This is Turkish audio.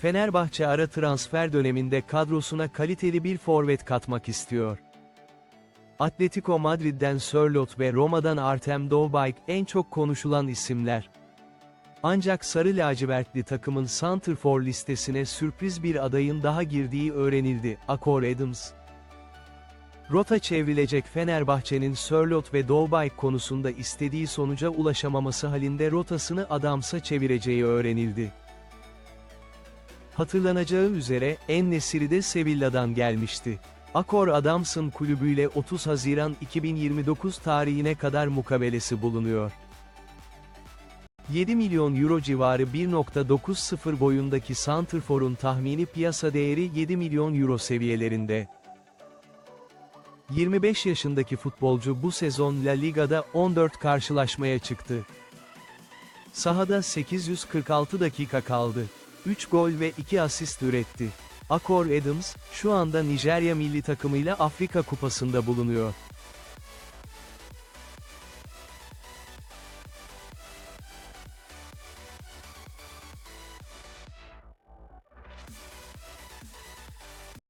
Fenerbahçe ara transfer döneminde kadrosuna kaliteli bir forvet katmak istiyor. Atletico Madrid'den Sörloth ve Roma'dan Artem Dovbyk en çok konuşulan isimler. Ancak Sarı Lacivertli takımın Santrfor listesine sürpriz bir adayın daha girdiği öğrenildi, Akor Adams. Rota çevrilecek Fenerbahçe'nin Sörloth ve Dovbyk konusunda istediği sonuca ulaşamaması halinde rotasını Adams'a çevireceği öğrenildi. Hatırlanacağı üzere, En-Nesyri de Sevilla'dan gelmişti. Akor Adams'ın kulübüyle 30 Haziran 2029 tarihine kadar mukabelesi bulunuyor. 7 milyon euro civarı 1.90 boyundaki Santrfor'un tahmini piyasa değeri 7 milyon euro seviyelerinde. 25 yaşındaki futbolcu bu sezon La Liga'da 14 karşılaşmaya çıktı. Sahada 846 dakika kaldı. 3 gol ve 2 asist üretti. Akor Adams, şu anda Nijerya milli takımıyla Afrika Kupası'nda bulunuyor.